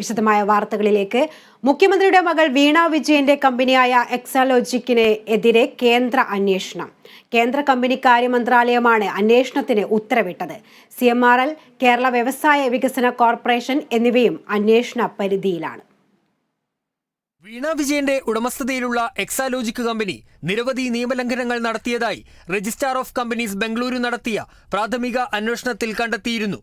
വിശദമായ വാർത്തകളിലേക്ക്. മുഖ്യമന്ത്രിയുടെ മകൾ വീണ വിജയന്റെ കമ്പനിയായ എക്സാലോജിക്കിന് എതിരെ കേന്ദ്ര അന്വേഷണം. കേന്ദ്ര കമ്പനി കാര്യ മന്ത്രാലയമാണ് അന്വേഷണത്തിന് ഉത്തരവിട്ടത്. C M R L Kerala വ്യവസായ വികസന കോർപ്പറേഷൻ എന്നിവയും അന്വേഷണ പരിധിയിലാണ്. വീണ വിജയന്റെ ഉടമസ്ഥതയിലുള്ള എക്സാലോജിക് കമ്പനി നിരവധി നിയമലംഘനങ്ങൾ നടത്തിയതായി രജിസ്ട്രാർ ഓഫ് കമ്പനീസ് ബംഗളൂരു നടത്തിയ പ്രാഥമിക അന്വേഷണത്തിൽ കണ്ടെത്തിയിരുന്നു.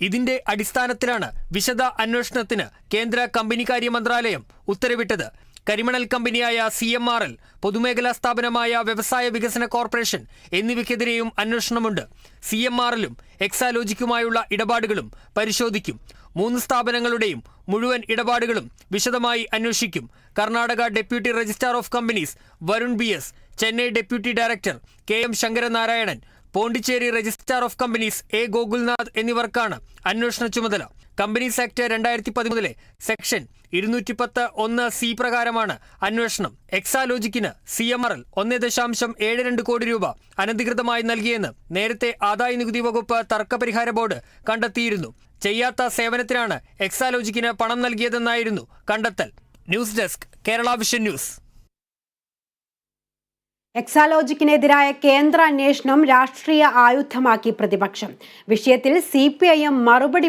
ഇതിന്റെ അടിസ്ഥാനത്തിലാണ് വിശദ അന്വേഷണത്തിന് കേന്ദ്ര കമ്പനികാര്യ മന്ത്രാലയം ഉത്തരവിട്ടത്. കരിമണൽ കമ്പനിയായ സി എം ആർ എൽ പൊതുമേഖലാ സ്ഥാപനമായ വ്യവസായ വികസന കോർപ്പറേഷൻ എന്നിവയ്ക്കെതിരെയും അന്വേഷണമുണ്ട്. സി എം ആർ എല്ലും എക്സാലോജിക്കുമായുള്ള ഇടപാടുകളും പരിശോധിക്കും. മൂന്ന് സ്ഥാപനങ്ങളുടെയും മുഴുവൻ ഇടപാടുകളും വിശദമായി അന്വേഷിക്കും. Karnataka deputy registrar of companies Varun B S Chennai deputy director K M Sankaranarayanan Pondicherry registrar of companies A Gokulnath എന്നിവർക്കാണ് അന്വേഷണ ചുമതല. കമ്പനീസ് ആക്ട് രണ്ടായിരത്തി പതിമൂന്നിലെ സെക്ഷൻ ഇരുന്നൂറ്റി പത്ത് ഒന്ന് സി പ്രകാരമാണ് അന്വേഷണം. എക്സാലോജിക്കിന് സി എം ആർ എൽ ഒന്ന് ദശാംശം ഏഴ് രണ്ട് കോടി രൂപ അനധികൃതമായി നൽകിയെന്ന് നേരത്തെ ആദായ നികുതി വകുപ്പ് തർക്കപരിഹാര ബോർഡ് കണ്ടെത്തിയിരുന്നു. ചെയ്യാത്ത സേവനത്തിനാണ് എക്സാലോജിക്കിന് പണം നൽകിയതെന്നായിരുന്നു കണ്ടെത്തൽ. News desk Kerala vision news. എക്സാലോജിക്കിനെതിരായ കേന്ദ്ര അന്വേഷണം രാഷ്ട്രീയ ആയുധമാക്കി പ്രതിപക്ഷം. വിഷയത്തിൽ സി മറുപടി